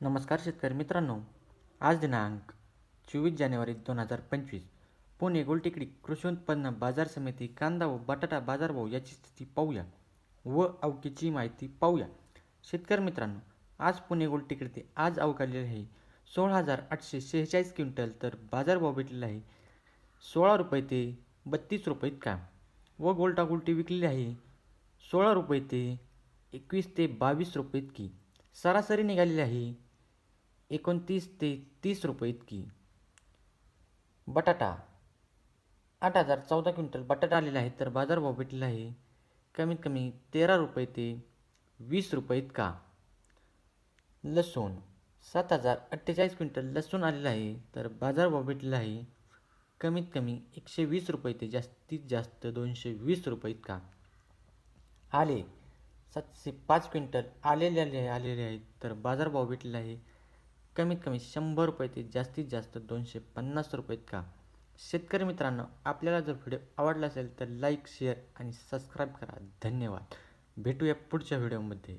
नमस्कार शेतकरी मित्रांनो. आज दिनांक चोवीस जानेवारी दोन हजार पंचवीस. पुणे गोलटेकडी कृषी उत्पन्न बाजार समिती कांदा व बटाटा बाजारभाव याची स्थिती पाहूया व अवकीची माहिती पाहूया. शेतकरी मित्रांनो आज पुणे गोलटेकडे आज अवकालेले आहे. सोळा हजार आठशे शेहेचाळीस क्विंटल तर बाजारभाव भेटलेला आहे. सोळा रुपये ते बत्तीस रुपये इतका. व गोलटा गोलटी विकलेली आहे. सोळा रुपये ते एकवीस ते बावीस रुपये इतकी. सरासरी निघालेली आहे. एकोणतीस ते तीस रुपये इतकी. बटाटा. आठ हजार चौदा क्विंटल बटाटा आलेला आहे तर बाजारभाव भेटलेला आहे. कमीत कमी तेरा रुपये ते वीस रुपये इतका. लसूण. सात हजार अठ्ठेचाळीस क्विंटल लसूण आलेला आहे तर बाजारभाव भेटलेला आहे. कमीत कमी एकशे वीस रुपये ते जास्तीत जास्त दोनशे वीस रुपये इतका. आले. सातशे पाच क्विंटल आलेले आले आलेले आहेत तर बाजारभाव भेटलेला आहे. कमीत कमी शंभर रुपये ते जास्तीत जास्त दोनशे पन्नास रुपये का शेतकरी मित्रांनो आपल्याला जर व्हिडिओ आवडला असेल तर लाईक शेअर आणि सबस्क्राईब करा. धन्यवाद. भेटूया पुढच्या व्हिडिओमध्ये